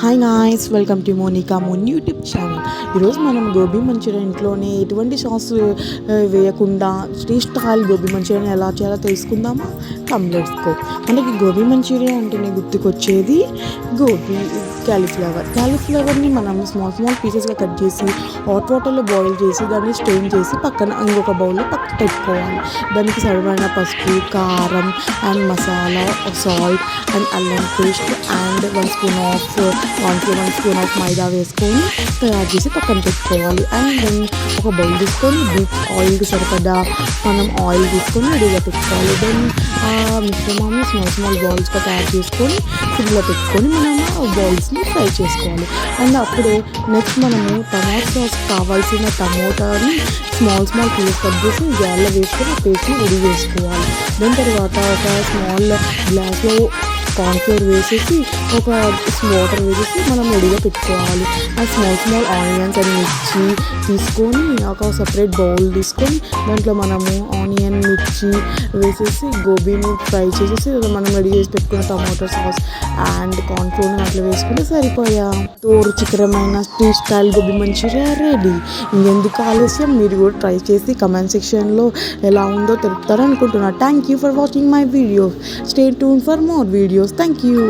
Hi guys welcome to Monika Mon YouTube channel ఈరోజు మనం gobi Manchuria ఇంట్లోనే ఎటువంటి సాస్ వేయకుండా స్ట్రీట్ స్టైల్ గోబీ మంచూరియా ఎలా చేయాలో తెలుసుకుందామా? కంప్లెట్స్కో మనకి గోబీ మంచూరియా అంటేనే గుర్తుకొచ్చేది గోబీ క్యాలీఫ్లవర్ క్యాలీఫ్లవర్ని మనం స్మాల్ స్మాల్ పీసెస్గా కట్ చేసి హాట్ వాటర్లో బాయిల్ చేసి దాన్ని స్టెయిన్ చేసి పక్కన ఇంకొక బౌల్లో పక్కన పెట్టుకోవాలి. దానికి సరిపడిన పసుపు కారం అండ్ మసాలా సాల్ట్ అండ్ అల్లం paste and one spoon of one one spoon of maida వేసుకొని తయారు చేసి పక్కన పెట్టుకోవాలి. అండ్ దెన్ ఒక బౌల్ తీసుకొని డీప్ ఆయిల్కి సరిపడా మనం ఆయిల్ తీసుకొని రెడీగా పెట్టుకోవాలి. దెన్ ఆ మిశ్రమాన్ని స్మాల్ స్మాల్ బాల్స్గా తయారు చేసుకొని సిమ్లో పెట్టుకొని మనం ఆ బాల్స్ని ఫ్రై చేసుకోవాలి. అండ్ అప్పుడు నెక్స్ట్ మనము టమాటో సాస్ కావాల్సిన టమోటాని స్మాల్ స్మాల్ పీస్ కట్ చేసి జార్లో వేసుకొని పేస్ట్ని రెడీ చేసుకోవాలి. దాని తర్వాత ఒక స్మాల్ గ్లాస్లో కార్న్ఫ్లోర్ వేసేసి ఒక వాటర్ వేసేసి మనం రెడీగా పెట్టుకోవాలి. ఆ స్మాల్ స్మాల్ ఆనియన్స్ అని మిర్చి తీసుకొని ఒక సపరేట్ బౌల్ తీసుకొని దాంట్లో మనము ఆనియన్ మిర్చి వేసేసి గోబీని ఫ్రై చేసేసి మనం రెడీ చేసి పెట్టుకున్న టమాటో సాస్ అండ్ కార్న్ఫ్లోర్ని అట్లా వేసుకుంటే సరిపోయా. తో చిత్రమైన street style gobi Manchuria ready. ఇంకెందుకు ఆలస్యం? మీరు కూడా ట్రై చేసి కమెంట్ సెక్షన్లో ఎలా ఉందో తెలుపుతారనుకుంటున్నా. Thank you for watching my video stay tune for more videos thank you